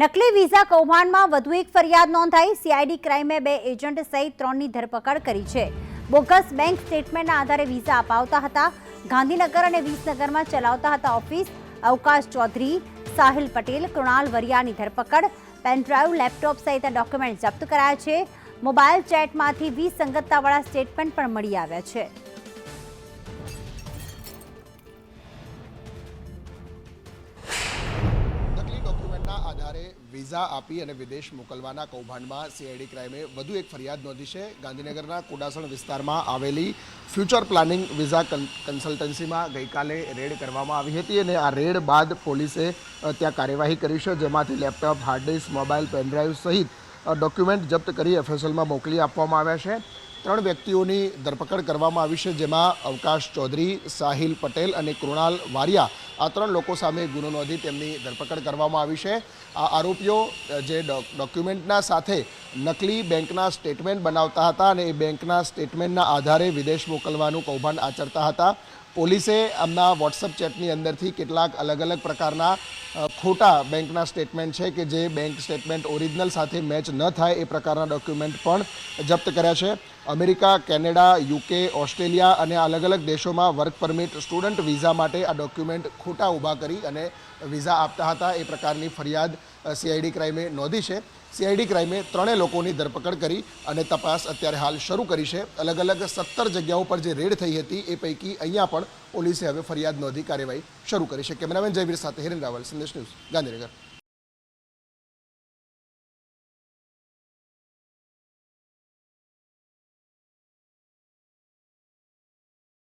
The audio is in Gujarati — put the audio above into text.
નકલી વિઝા કૌભાંડમાં વધુ એક ફરિયાદ નોંધાઈ. સીઆઈડી ક્રાઇમે બે એજન્ટ સહિત ત્રણની ધરપકડ કરી છે. બોગસ બેંક સ્ટેટમેન્ટના આધારે વિઝા અપાવતા હતા. ગાંધીનગર અને વિસનગરમાં ચલાવતા હતા ઓફિસ. અવકાશ ચૌધરી સાહિલ પટેલ, કૃણાલ વરિયાની ધરપકડ. પેનડ્રાઈવ લેપટોપ સહિત ડોક્યુમેન્ટ જપ્ત કરાયા છે. મોબાઈલ ચેટમાંથી વિસંગતતાવાળા સ્ટેટમેન્ટ પણ મળી આવ્યા છે. આધારે વિઝા આપી અને વિદેશ મોકલવાના કૌભાંડમાં સીઆઈડી ક્રાઇમે વધુ એક ફરિયાદ નોંધી છે. ગાંધીનગરના કુડાસણ વિસ્તારમાં આવેલી ફ્યુચર પ્લાનિંગ વિઝા કન- કન્સલ્ટન્સીમાં ગઈકાલે રેડ કરવામાં આવી હતી અને આ રેડ બાદ પોલીસે ત્યાં કાર્યવાહી કરી છે, જેમાંથી laptop, hard disk, mobile pen drive સહિત ડોક્યુમેન્ટ જપ્ત કરી એફએસએલમાં મોકલી આપવામાં આવ્યા છે. ત્રણ વ્યક્તિઓની ધરપકડ કરવામાં આવી છે, જેમાં અવકાશ ચૌધરી, સાહિલ પટેલ અને કૃણાલ વારિયા. આ ત્રણ લોકો સામે ગુનો નોંધી તેમની ધરપકડ કરવામાં આવી છે. આ આરોપીઓ જે ડોક- ડોક્યુમેન્ટના સાથે નકલી બેંકના સ્ટેટમેન્ટ બનાવતા હતા અને એ બેંકના સ્ટેટમેન્ટના આધારે વિદેશ મોકલવાનું કૌભાંડ આચરતા હતા. પોલીસે આમના વોટ્સઅપ ચેટની અંદરથી કેટલાક અલગ અલગ પ્રકારના ખોટા બેંકના સ્ટેટમેન્ટ છે કે જે બેંક સ્ટેટમેન્ટ ઓરિજિનલ સાથે મેચ ન થાય એ પ્રકારના ડોક્યુમેન્ટ પણ જપ્ત કર્યા છે. અમેરિકા, કેનેડા, યુકે, ઓસ્ટ્રેલિયા અને અલગ અલગ દેશોમાં વર્ક પરમિટ સ્ટુડન્ટ વિઝા માટે આ ડોક્યુમેન્ટ ખોટા ઊભા કરી અને વિઝા આપતા હતા. એ પ્રકારની ફરિયાદ સીઆઈડી ક્રાઇમે નોંધી છે. સીઆઈડી ક્રાઇમે ત્રણેય લોકોની ધરપકડ કરી અને તપાસ અત્યારે હાલ શરૂ કરી છે. અલગ અલગ સત્તર જગ્યાઓ પર જે રેડ થઈ હતી, એ પૈકી અહીંયા પણ પોલીસે હવે ફરિયાદ નોંધી કાર્યવાહી શરૂ કરી છે. કેમેરામેન જયવીર સાથે હિરેન રાવલ, સંદેશ ન્યૂઝ ગાંધીનગર.